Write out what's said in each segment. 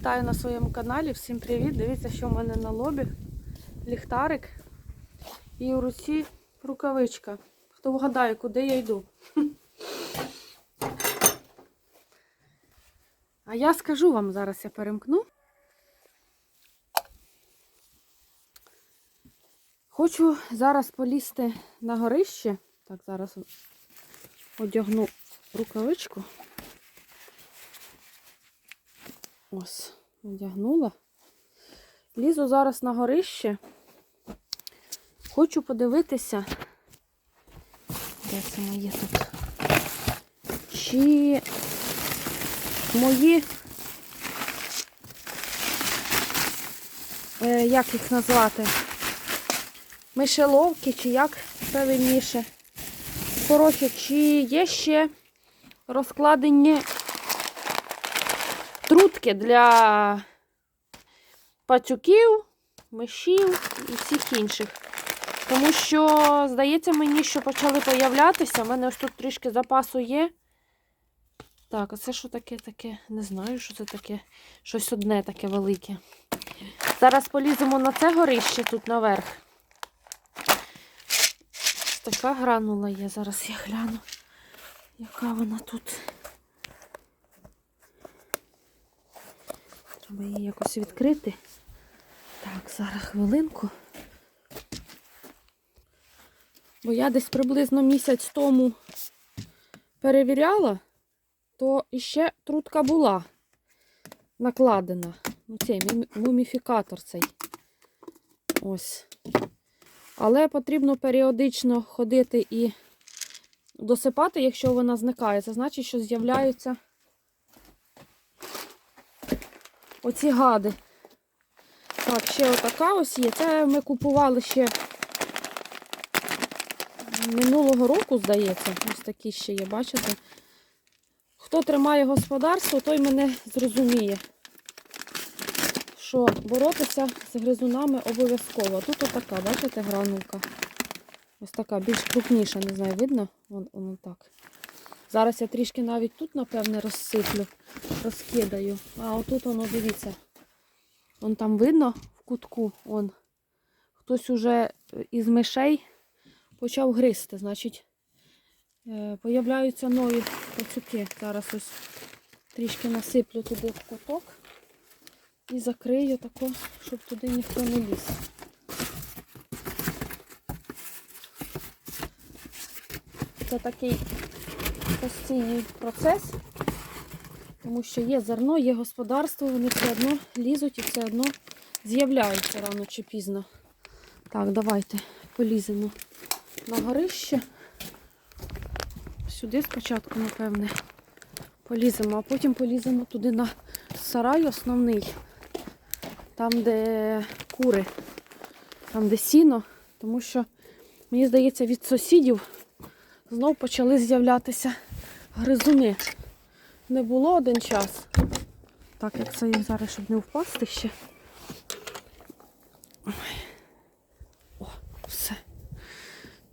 вітаю на своєму каналі. Всім привіт! Дивіться, що в мене на лобі. Ліхтарик і у руці рукавичка. Хто вгадає, куди я йду? А я скажу вам, зараз я перемкну. Хочу зараз полізти на горище. Так, зараз одягну рукавичку. Ось, одягнула. Лізу зараз на горище. Хочу подивитися, де це моє тут? Чи мої, е, як їх назвати? Мишеловки, чи як правильніше. Коротше, чи є ще розкладені трутки для пацюків, мишів і всіх інших. Тому що, здається мені, що почали появлятися. У мене ось тут трішки запасу є. Так, а це що таке таке? Не знаю, що це таке. Щось одне таке велике. Зараз поліземо на це горище тут наверх. Така гранула є. Зараз я гляну, яка вона тут. Треба її якось відкрити. Так, зараз хвилинку. Бо я десь приблизно місяць тому перевіряла, то іще трутка була накладена. Ну, цей мумі- муміфікатор цей. Ось. Але потрібно періодично ходити і досипати, якщо вона зникає. Це значить, що з'являються оці гади. Так, ще отака ось є. Це ми купували ще минулого року, здається. Ось такі ще є, бачите? Хто тримає господарство, той мене зрозуміє, що боротися з гризунами обов'язково. Тут отака, бачите, гранулка. Ось така, більш крупніша, не знаю, видно? Вон, так. Зараз я трішки навіть тут, напевне, розсиплю, розкидаю. А отут воно, дивіться. Вон там видно в кутку, он. Хтось уже із мишей почав гризти. Значить, е, появляються нові пацюки. Зараз ось трішки насиплю туди в куток і закрию тако, щоб туди ніхто не ліз. Це такий постійний процес, тому що є зерно, є господарство, вони все одно лізуть і все одно з'являються рано чи пізно. Так, давайте поліземо на горище. Сюди спочатку, напевне, поліземо, а потім поліземо туди на сарай основний, там, де кури, там, де сіно, тому що, мені здається, від сусідів знов почали з'являтися гризуни. Не було один час. Так, як це я зараз, щоб не впасти ще. Ой. О, все.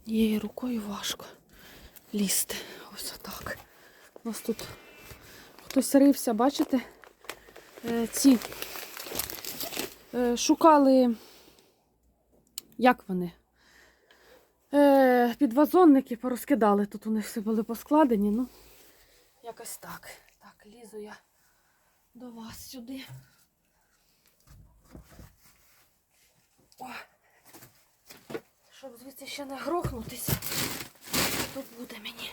Нією рукою важко лізти. Ось отак. У нас тут хтось рився, бачите? Е, ці е, шукали, як вони? Е, підвазонники порозкидали. Тут вони всі були поскладені, ну, якось так. Так, лізу я до вас сюди. О, щоб звідси ще не грохнутися. Тут буде мені.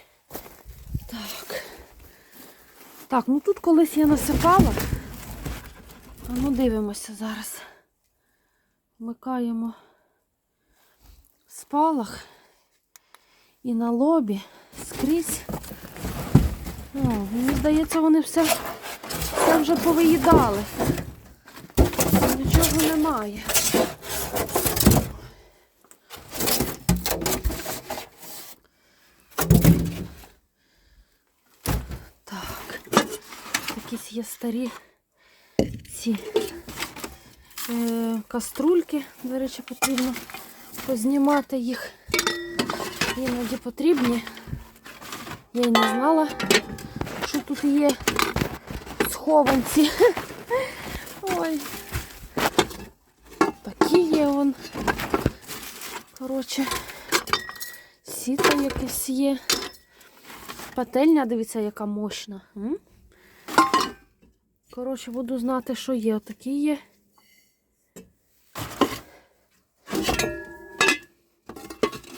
Так. Так, ну тут колись я насипала. А ну дивимося зараз. Вмикаємо спалах і на лобі скрізь. О, мені здається, вони все, все вже повиїдали. Нічого немає. Так, якісь є старі ці е, каструльки. До речі, потрібно познімати їх. Іноді потрібні. Я й не знала, що тут є схованці. Ой. Такі є он. Коротше, сіто якесь є. Пательня, дивіться, яка мощна. Коротше, буду знати, що є. Отакі є.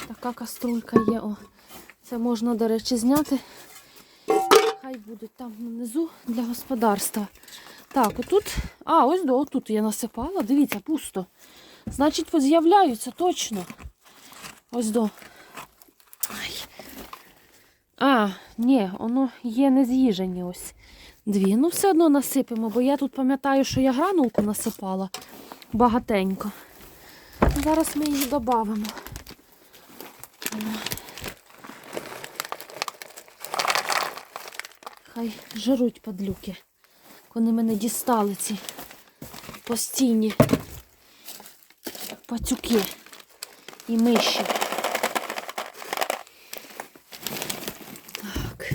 Така каструлька є. О. Це можна, до речі, зняти. Хай будуть там внизу для господарства. Так, отут. А, ось до, отут я насипала. Дивіться, пусто. Значить, з'являються точно. Ось до. Ай. А, ні, воно є не з'їжені ось. Дві. Ну, все одно насипемо, бо я тут пам'ятаю, що я гранулку насипала багатенько. Зараз ми її додамо. Хай жируть падлюки. Вони мене дістали ці постійні пацюки і миші. Так.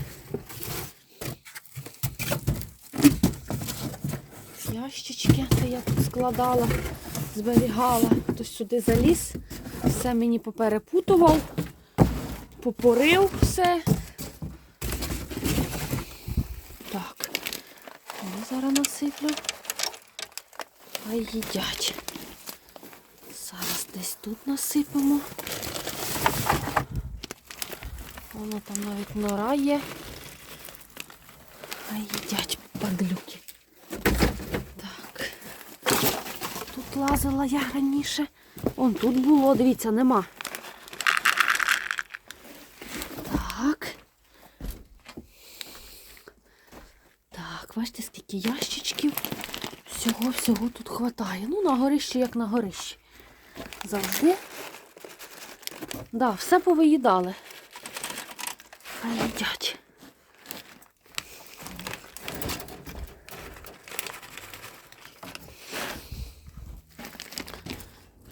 Ящички, це я тут складала, зберігала. Хтось сюди заліз, все мені поперепутував, попорив все. Так, я зараз насиплю. Хай їдять. Зараз десь тут насипемо. Воно там навіть нора є. Хай їдять падлюки. Так. Тут лазила я раніше. Он тут було, дивіться, нема. Так. Так, бачите, скільки ящичків. Всього, тут хватає. Ну, на горищі, як на горищі. Завжди. Да, все повиїдали. Хай їдять.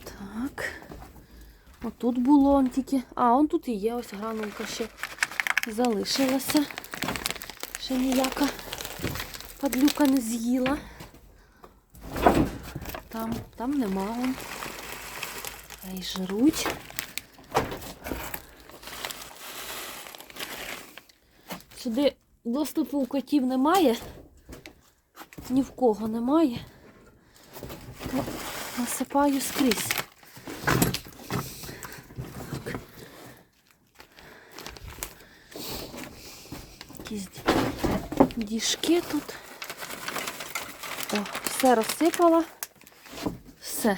Так. Отут було тільки. А, он тут і є, ось гранулка ще залишилася. Ще ніяка падлюка не з'їла. Там, там нема он. Хай жруть. Сюди доступу у котів немає. Ні в кого немає. То насипаю скрізь. Якісь діжки тут. О, все розсипала. Все.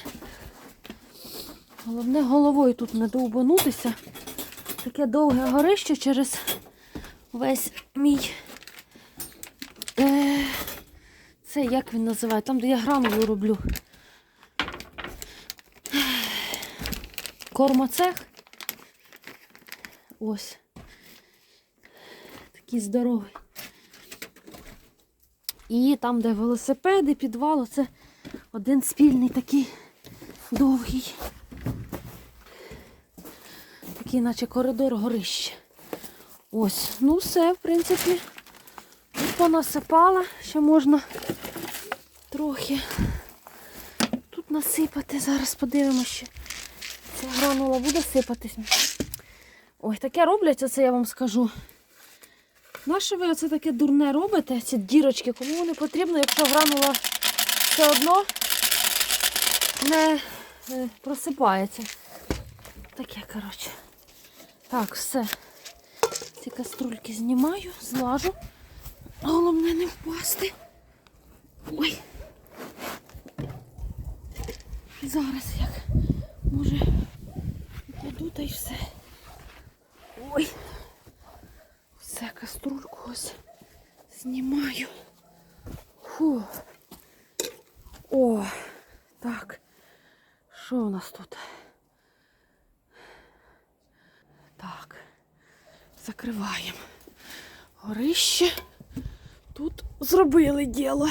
Головне головою тут не довбанутися. Таке довге горище через весь мій. Е, це як він називає? Там, де я гранулу роблю. Кормоцех. Ось. Такий здоровий. І там, де велосипеди, підвал, це один спільний такий довгий. Такий, наче коридор горище. Ось, ну все, в принципі, тут понасипала, ще можна трохи тут насипати. Зараз подивимося, ця гранула буде сипатись. Ой, таке роблять, оце я вам скажу. Нащо ви оце таке дурне робите, ці дірочки? Кому вони потрібно, якщо гранула все одно не е, просипається. Таке, коротше. Так, все. Ці каструльки знімаю, злажу. Головне не впасти. Ой. Зараз як може упаду та й все. Ой. Все, каструльку ось знімаю. Фу. О, так. Що у нас тут? Так. Закриваємо. Горище. Тут зробили діло.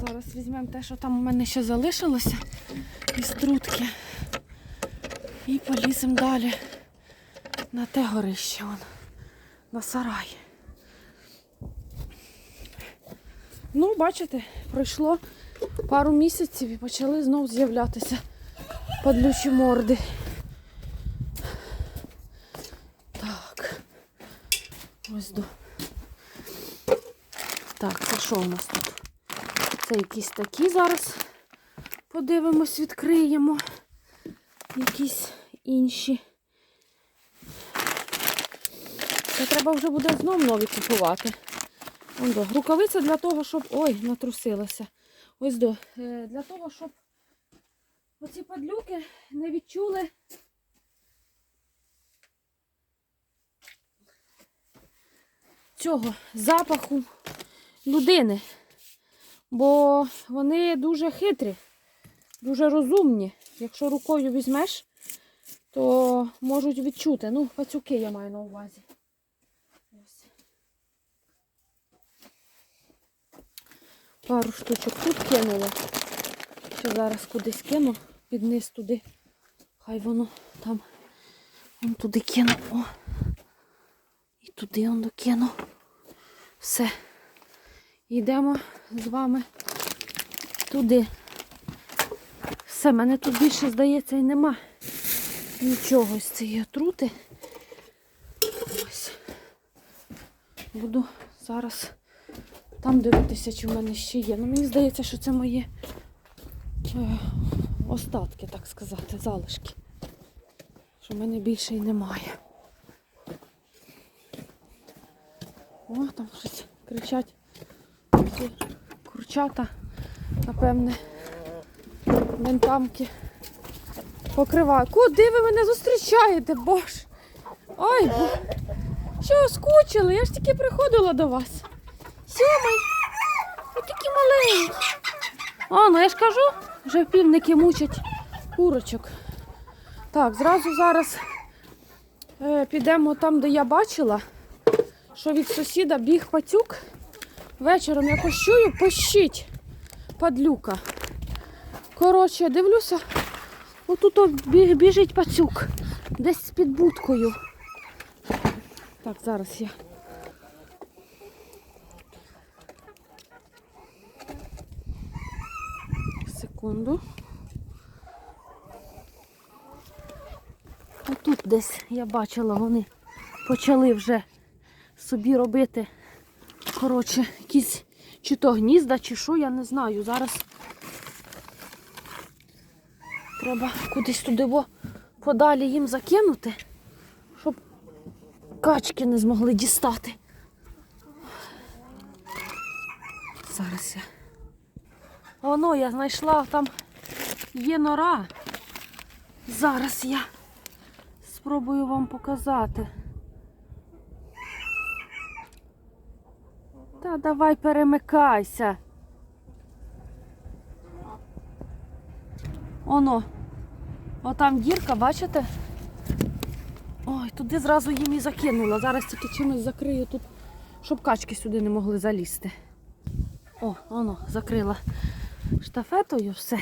Зараз візьмемо те, що там у мене ще залишилося із трутки. І поліземо далі на те горище. Вон, на сарай. Ну, бачите, пройшло пару місяців і почали знов з'являтися падлючі морди. Так. Ось до. Так, це що у нас тут? Це якісь такі зараз. Подивимось, відкриємо. Якісь інші. Це треба вже буде знов нові купувати. Вон до. Рукавиця для того, щоб... Ой, натрусилася. Ось до. Е, Для того, щоб оці падлюки не відчули цього запаху людини. Бо вони дуже хитрі, дуже розумні. Якщо рукою візьмеш, то можуть відчути. Ну, пацюки я маю на увазі. Пару штучок тут кинула. Ще зараз кудись кину, під низ туди. Хай воно там. Вон туди кину. О. І туди он докину. Все. Йдемо з вами туди. Все, мене тут більше, здається, і нема нічого з цієї отрути. Ось. Буду зараз там дивитися, чи в мене ще є. Ну, мені здається, що це мої е, остатки, так сказати, залишки. Що в мене більше і немає. О, там щось кричать. Ці курчата, напевне, ментамки. Покриваю. Куди ви мене зустрічаєте, боже? Ой, бо... що скучили? Я ж тільки приходила до вас. Сьомий. Ви такі маленькі. А, ну я ж кажу, вже півники мучать курочок. Так, зразу зараз е, підемо там, де я бачила, що від сусіда біг пацюк. Вечором якось чую, пищить падлюка. Коротше, дивлюся, отут о біжить пацюк. Десь під будкою. Так, зараз я. Секунду. Отут десь я бачила, вони почали вже собі робити коротше, якісь чи то гнізда, чи що, я не знаю. Зараз треба кудись туди во подалі їм закинути, щоб качки не змогли дістати. Зараз я. Воно я знайшла, там є нора. Зараз я спробую вам показати. Та давай перемикайся. Оно. Отам дірка, бачите? Ой, туди зразу їм і закинула. Зараз тільки чимось закрию тут, щоб качки сюди не могли залізти. О, воно, закрила штафетою все.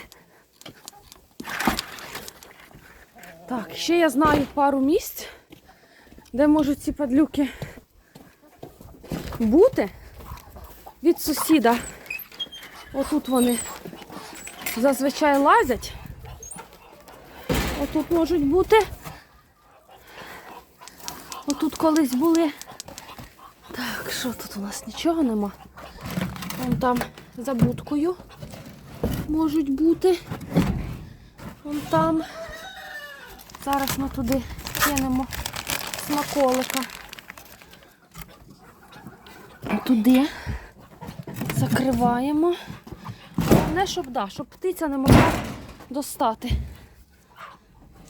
Так, ще я знаю пару місць, де можуть ці падлюки бути від сусіда. Отут вони зазвичай лазять. Отут можуть бути. Отут колись були. Так, що тут у нас нічого нема? Вон там за будкою можуть бути. Вон там. Зараз ми туди кинемо смаколика. Туди закриваємо. Не щоб, да, щоб птиця не могла достати.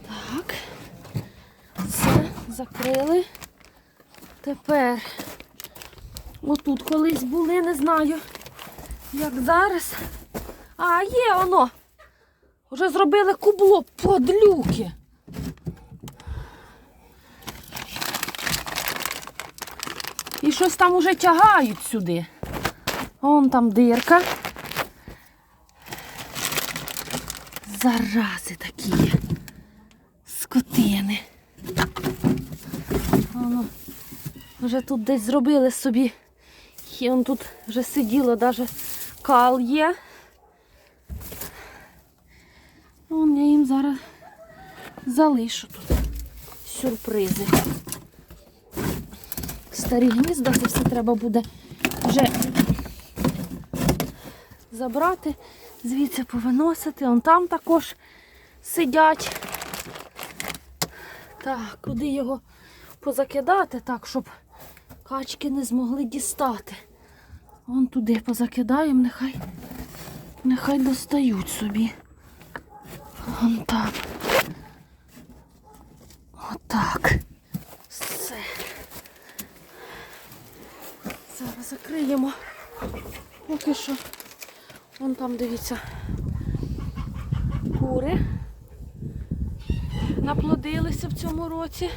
Так. Все, закрили. Тепер отут колись були, не знаю, як зараз. А, є воно. Вже зробили кубло подлюки. І щось там уже тягають сюди. Вон там дирка. Зарази такі. Скотини. Воно вже тут десь зробили собі. І он тут вже сиділо навіть кал є. Вон я їм зараз залишу тут сюрпризи. Старі гнізда, це все треба буде вже забрати, звідси повиносити. Он там також сидять. Так, куди його позакидати так, щоб качки не змогли дістати. Вон туди позакидаємо, нехай, нехай достають собі. Вон там. Отак. Все. Зараз закриємо. Поки що. Вон там, дивіться, кури наплодилися в цьому році.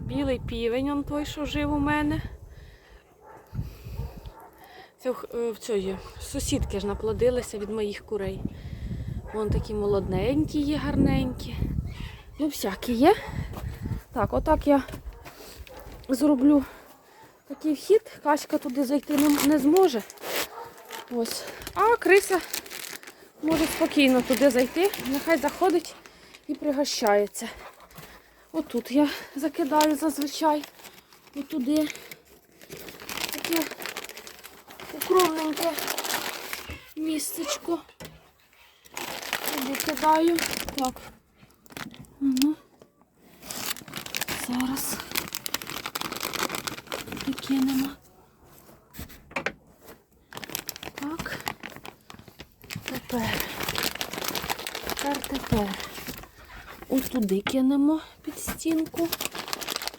Білий півень, он той, що жив у мене. Це в- цієї сусідки ж наплодилися від моїх курей. Вон такі молодненькі є, гарненькі. Ну, всякі є. Так, отак я зроблю такий вхід. Качка туди зайти не, зможе. Ось. А криса може спокійно туди зайти. Нехай заходить і пригощається. Отут я закидаю зазвичай. Отуди. Таке укромненьке містечко. Туди кидаю. Так. Угу. Зараз прикинемо. Так. Тепер. Тепер, тепер. Ось туди кинемо під стінку,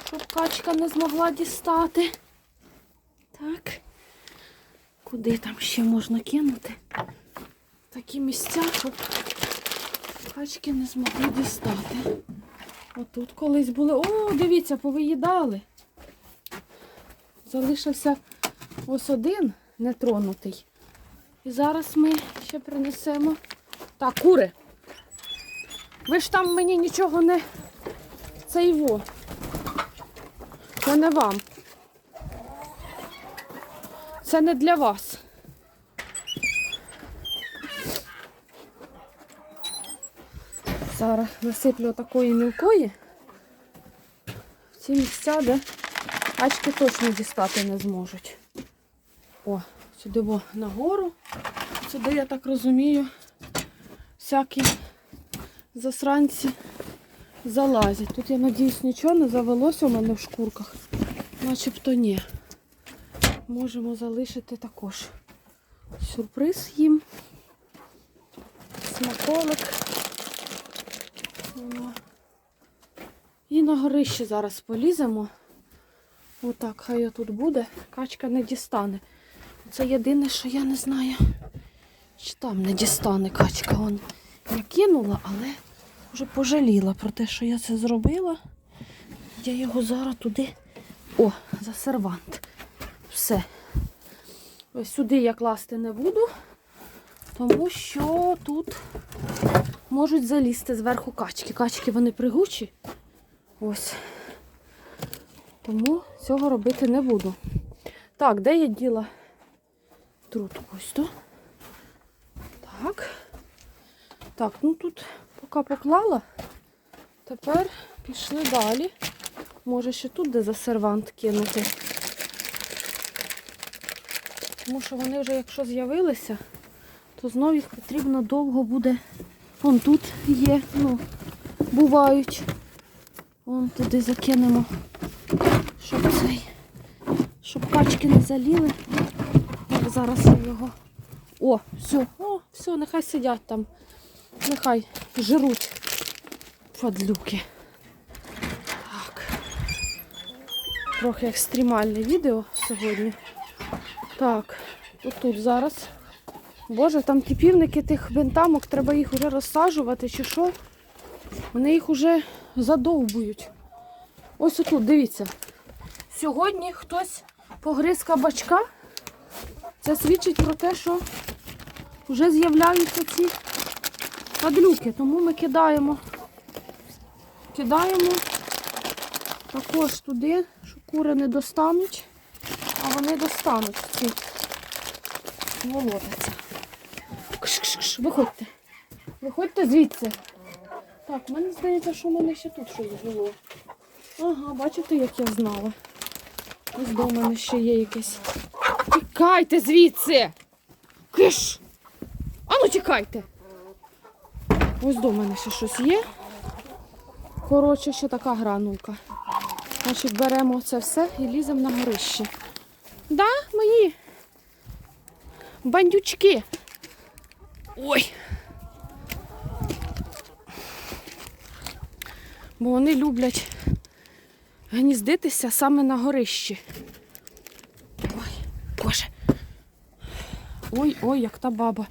щоб качка не змогла дістати. Так. Куди там ще можна кинути? Такі місця, щоб качки не змогли дістати. Отут колись були. О, дивіться, повиїдали. Залишився ось один нетронутий. І зараз ми ще принесемо. Так, кури. Ви ж там мені нічого не це його. Це не вам. Це не для вас. Зараз насиплю такої мілкої в ці місця, де качки точно дістати не зможуть. О, сюди во нагору. Сюди, я так розумію, всякі засранці залазять. Тут, я надіюсь, нічого не завелося у мене в шкурках. Начебто ні. Можемо залишити також сюрприз їм. Смаколик. О. І на горище зараз поліземо. Отак, хай тут буде. Качка не дістане. Це єдине, що я не знаю, чи там не дістане качка. Вон я кинула, але вже пожаліла про те, що я це зробила. Я його зараз туди. О, за сервант. Все. Ось сюди я класти не буду, тому що тут можуть залізти зверху качки. Качки вони пригучі. Ось. Тому цього робити не буду. Так, де я діла трутку? Ось то. Так. Так, ну тут поки поклала. Тепер пішли далі. Може ще тут де за сервант кинути. Тому що вони вже, якщо з'явилися, то знов їх потрібно довго буде. Вон тут є, ну, бувають. Вон туди закинемо, щоб цей, щоб качки не заліли. Так, зараз я його. О, все, о, все, нехай сидять там. Нехай жируть подлюки. Так. Трохи екстремальне відео сьогодні. Так, тут тут зараз. Боже, там ті півники тих бентамок, треба їх вже розсаджувати чи що. Вони їх вже задовбують. Ось отут, дивіться. Сьогодні хтось погриз кабачка. Це свідчить про те, що вже з'являються ці падлюки. Тому ми кидаємо. Кидаємо також туди, що кури не достануть, а вони достануть ці Сволота виходьте. Виходьте звідси. Так, мені здається, що в мене ще тут щось було. Ага, бачите, як я знала. Ось до мене ще є якесь. Тікайте звідси! Киш! Ану тікайте! Ось до мене ще щось є. Коротше, ще така гранулка. Значить, беремо це все і ліземо на горище. Да, мої бандючки. Ой. Бо вони люблять гніздитися саме на горищі. Ой, Боже. Ой, ой, як та баба.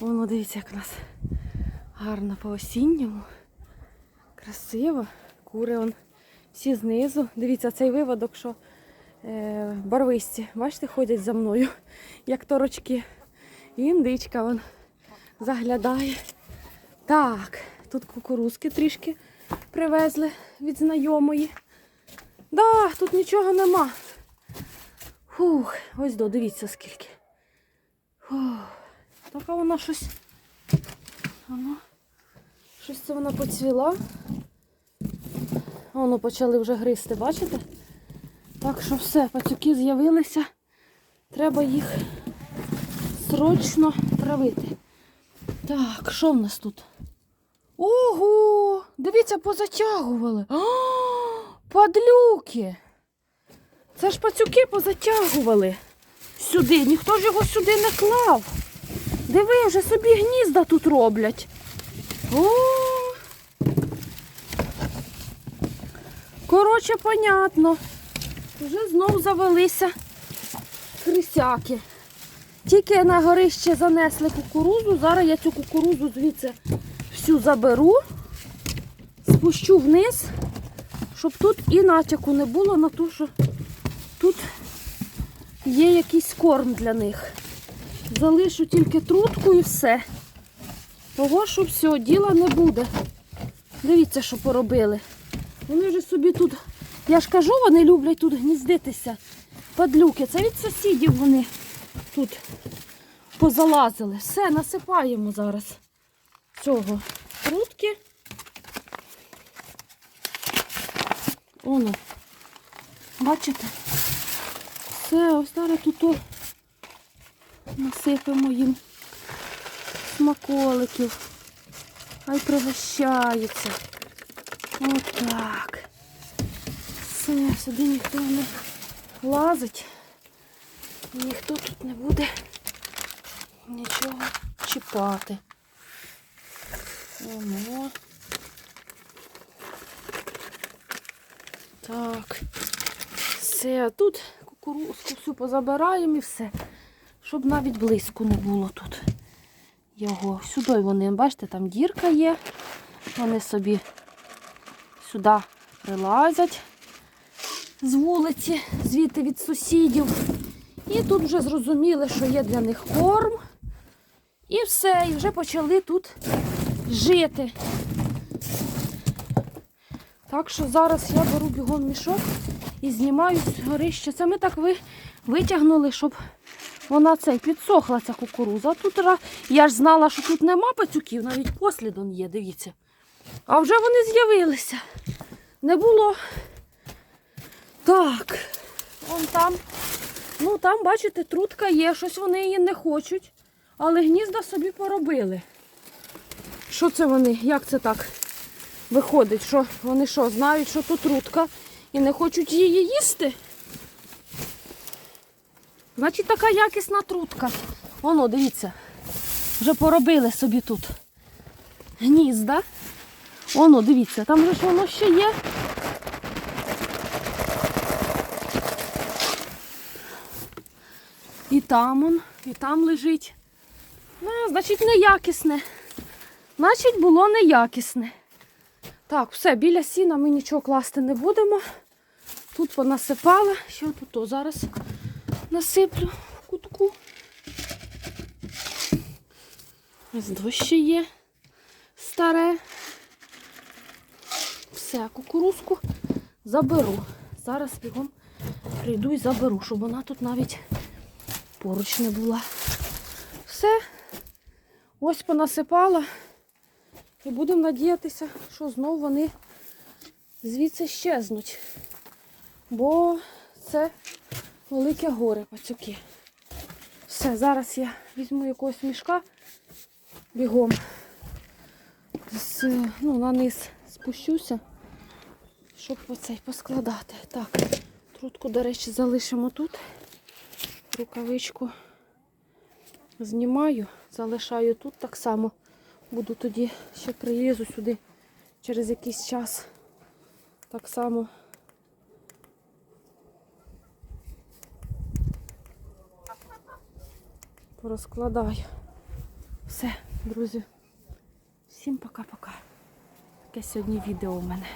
Воно дивіться, як у нас гарно по осінньому. Красиво. Кури он всі знизу. Дивіться, цей виводок, що е, барвисті, бачите, ходять за мною, як торочки. І індичка вон заглядає. Так, тут кукурузки трішки привезли від знайомої. Да, тут нічого нема. Фух, ось до, дивіться скільки. Фух, така вона щось. Щось це вона поцвіла. Воно почали вже гризти, бачите? Так що все, пацюки з'явилися. Треба їх срочно травити. Так, що в нас тут? Ого! Дивіться, позатягували. А, падлюки! Це ж пацюки позатягували сюди. Ніхто ж його сюди не клав. Диви, вже собі гнізда тут роблять. О! Коротше, понятно. Вже знов завелися крисяки. Тільки на горище занесли кукурузу. Зараз я цю кукурузу звідси всю заберу, спущу вниз, щоб тут і натяку не було на те, що тут є якийсь корм для них. Залишу тільки трутку і все. Того, що все, діла не буде. Дивіться, що поробили. Вони вже собі тут, я ж кажу, вони люблять тут гніздитися. Падлюки. Це від сусідів вони тут позалазили. Все, насипаємо зараз цього трутки. Оно. Бачите? Все, ось зараз тут насипемо їм смаколиків. Хай пригощаються. Отак. Все, сюди ніхто не лазить. Ніхто тут не буде нічого чіпати. Ого. Так. Все, тут кукурузку всю позабираємо і все. Щоб навіть близько не було тут його. Сюди вони, бачите, там дірка є. Вони собі сюди прилазять з вулиці, звідти від сусідів. І тут вже зрозуміли, що є для них корм. І все, і вже почали тут жити. Так що зараз я беру бігом мішок і знімаю з горища. Це ми так ви, витягнули, щоб вона цей підсохла ця кукуруза. Тут я ж знала, що тут нема пацюків, навіть послідом є, дивіться. А вже вони з'явилися. Не було. Так, вон там. Ну там, бачите, трутка є, щось вони її не хочуть. Але гнізда собі поробили. Що це вони? Як це так виходить? Що вони що, знають, що тут трутка і не хочуть її їсти? Значить, така якісна трутка. Воно, дивіться, вже поробили собі тут гнізда. Воно, дивіться, там же ж воно ще є. І там он, і там лежить. Ну, значить, неякісне. Значить, було неякісне. Так, все, біля сіна ми нічого класти не будемо. Тут понасипала. Що тут о, зараз насиплю в кутку. Ось дощі є старе. Все, кукурузку заберу. Зараз бігом прийду і заберу, щоб вона тут навіть поруч не була. Все. Ось понасипала. І будемо надіятися, що знов вони звідси щезнуть. Бо це велике горе, пацюки. Все, зараз я візьму якогось мішка бігом. З, ну, на низ спущуся, щоб оцей поскладати. Так, трутку, до речі, залишимо тут. Рукавичку знімаю, залишаю тут так само. Буду тоді ще прилізу сюди через якийсь час. Так само. Порозкладаю. Все, друзі. Всім пока-пока. Таке сьогодні відео у мене.